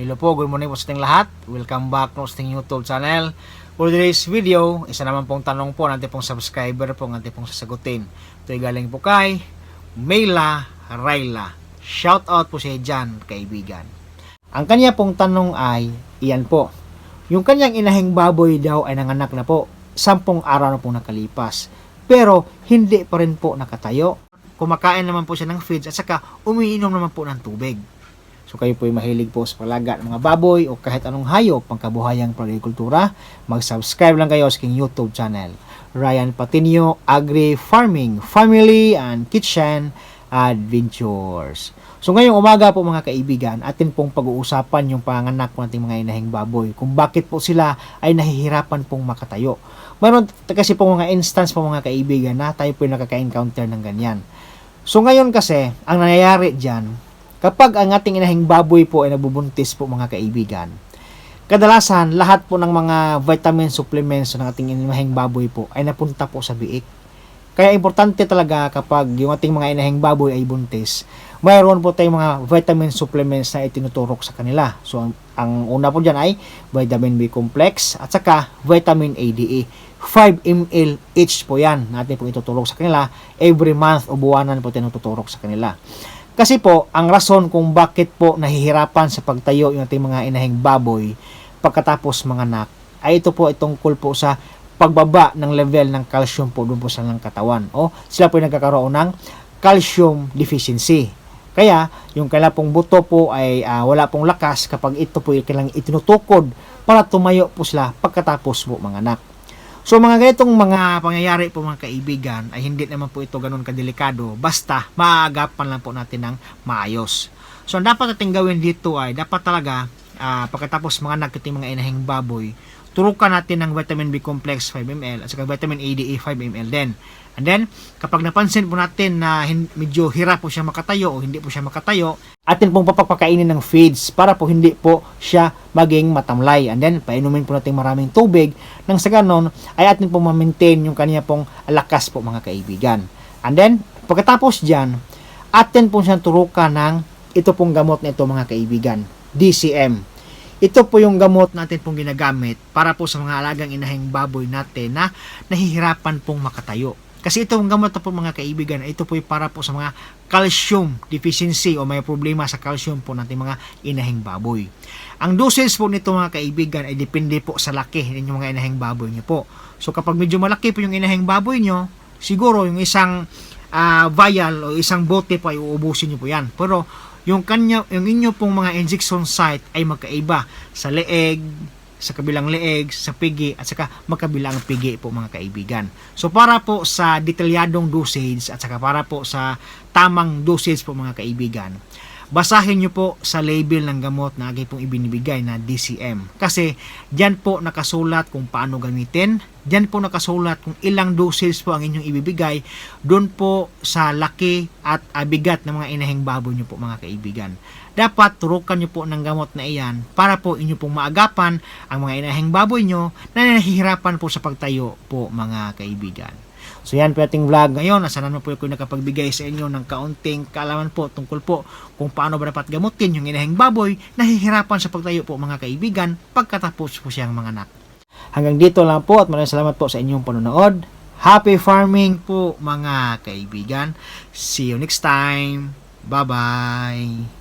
Hello po, good morning po sa ating lahat. Welcome back po sa ating YouTube channel. For today's video, isa naman pong tanong po natin pong subscriber po natin pong sasagutin. Ito ay galing po kay Mayla Rayla. Shout out po siya dyan, kaibigan. Ang kanya pong tanong ay, iyan po. Yung kanyang inahing baboy daw ay nanganak na po. Sampung araw na po nakalipas. Pero hindi pa rin po nakatayo. Kumakain naman po siya ng feeds at saka umiinom naman po ng tubig. So kayo po ay mahilig po sa palaga ng mga baboy o kahit anong hayop pangkabuhayang pag-agrikultura, mag-subscribe lang kayo sa aking YouTube channel. Ryan Patinio Agri Farming, Family and Kitchen Adventures. So ngayong umaga po mga kaibigan, atin pong pag-uusapan yung panganak po nating mga inahing baboy. Kung bakit po sila ay nahihirapan pong makatayo. Mayroon kasi po mga instance po mga kaibigan na tayo po nakaka-encounter ng ganyan. So ngayon kasi, ang nangyayari dyan, Kapag ang ating inahing baboy po ay nabubuntis po mga kaibigan, kadalasan lahat po ng mga vitamin supplements ng ating inahing baboy po ay napunta po sa biik. Kaya importante talaga kapag yung ating mga inahing baboy ay buntis, mayroon po tayong mga vitamin supplements na itinuturok sa kanila. So ang, ang una po dyan ay vitamin B complex at saka vitamin ADE. 5 ml each po yan natin po ituturok sa kanila every month o buwanan po tinututurok sa kanila. Kasi po, ang rason kung bakit po nahihirapan sa pagtayo yung ating mga inahing baboy pagkatapos mga anak, ay ito po itong tungkol po sa pagbaba ng level ng calcium po doon po sa ng katawan. O sila po ay nagkakaroon ng calcium deficiency. Kaya, yung kailang pong buto po ay ah, wala pong lakas kapag ito po ay kailangang itinutukod para tumayo po sila pagkatapos po mga anak. So mga ganitong mga pangyayari po mga kaibigan ay hindi naman po ito ganun kadelikado basta maagapan lang po natin ng maayos. So ang dapat natin gawin dito ay dapat talaga ah, pagkatapos mga nagkiting mga inahing baboy, turukan natin ng vitamin B complex 5 ml at saka vitamin ADE 5 ml din. And then, kapag napansin po natin na medyo hirap po siya makatayo o hindi po siya makatayo, atin pong papapakainin ng feeds para po hindi po siya maging matamlay. And then, painumin po natin maraming tubig nang sa ganon ay atin pong ma-maintain yung kanya pong lakas po mga kaibigan. And then, pagkatapos dyan, atin pong siyang turukan ng ito pong gamot na ito mga kaibigan, DCM. Ito po yung gamot natin pong ginagamit para po sa mga alagang inahing baboy natin na nahihirapan pong makatayo. Kasi itong gamot po mga kaibigan, ito po para po sa mga calcium deficiency o may problema sa calcium po natin mga inahing baboy. Ang dosage po nito mga kaibigan ay depende po sa laki ng mga inahing baboy nyo po. So kapag medyo malaki po yung inahing baboy nyo, siguro yung isang ah, vial o isang bote po ay uubusin nyo po yan. Pero yung kanya yung inyo pong mga injection site ay magkaiba sa leeg, sa kabilang leeg, sa pigi at saka magkabilang pigi po mga kaibigan. So para po sa detalyadong dosage at saka para po sa tamang dosage po mga kaibigan, basahin nyo po sa label ng gamot na agay pong ibinibigay na DCM. Kasi diyan po nakasulat kung paano gamitin, diyan po nakasulat kung ilang dosage po ang inyong ibibigay doon po sa laki at ah, bigat ng mga inahing baboy nyo po mga kaibigan. Dapat turukan nyo po ng gamot na iyan para po inyo pong maagapan ang mga inahing baboy nyo na nahihirapan po sa pagtayo po mga kaibigan. So yan po ating vlog ngayon. Sana naman po ako nakapagbigay sa inyo ng kaunting kaalaman po tungkol po kung paano ba dapat gamutin yung inahing baboy nahihirapan sa pagtayo po mga kaibigan pagkatapos po siyang mga anak. Hanggang dito lang po at maraming salamat po sa inyong panonood. Happy farming po mga kaibigan. See you next time. Bye-bye.